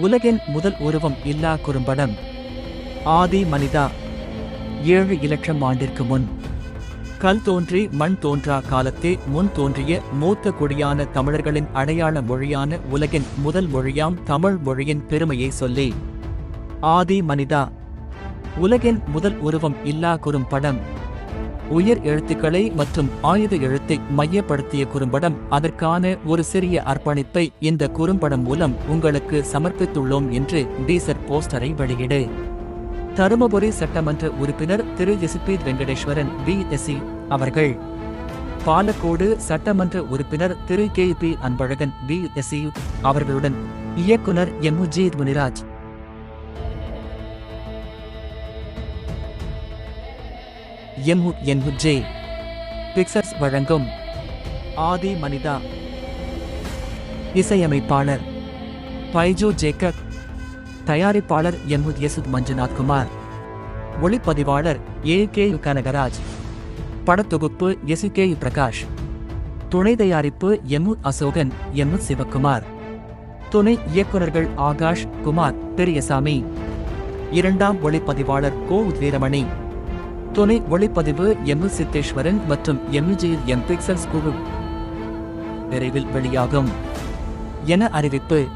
உலகின் முதல் உருவம் இல்லா குறும்படம். ஆதி மனிதா ஏழு இலட்சம் ஆண்டிற்கு முன். கல் தோன்றி மண் தோன்றா காலத்தே முன் தோன்றிய மூத்த குடியான தமிழர்களின் அடையாள மொழியான உலகின் முதல் மொழியாம் தமிழ் மொழியின் பெருமையை சொல்லி. ஆதி மனிதா உலகின் முதல் உருவம் இல்லா குறும்படம். உயர் எழுத்துக்களை மற்றும் ஆயுத எழுத்தை மையப்படுத்திய குறும்படம் அதற்கான ஒரு சிறிய அர்ப்பணிப்பை இந்த குறும்படம் மூலம் உங்களுக்கு சமர்ப்பித்துள்ளோம் என்று டீசர் போஸ்டரை வெளியிடு. தருமபுரி சட்டமன்ற உறுப்பினர் திரு. எசிபி வெங்கடேஸ்வரன் பி எஸ்சி அவர்கள். பாலக்கோடு சட்டமன்ற உறுப்பினர் Thiru. K. P. Anbazhagan B Sc அவர்களுடன் இயக்குனர் எம்முஜீத் முனிராஜ். எம்ஹு என்ஹுஜே. பிக்சர்ஸ் வழங்கும் ஆதி மனிதா. இசையமைப்பாளர் பைஜோ ஜேக்கப். தயாரிப்பாளர் எம்ஹு யசுத் மஞ்சுநாத் குமார். ஒளிப்பதிவாளர் ஏ கே கனகராஜ். படத்தொகுப்பு எசு கே பிரகாஷ். துணை தயாரிப்பு எம்மு அசோகன் எம்மு சிவக்குமார் துணை இயக்குனர்கள் ஆகாஷ் குமார் பெரியசாமி. இரண்டாம் ஒளிப்பதிவாளர் கோ வீரமணி துணை ஒளிப்பதிவு எம் சித்தேஸ்வரன் மற்றும் எம்ஜி எம் பிக்சல்ஸ் குழு. விரைவில் வெளியாகும். என அறிவிப்பு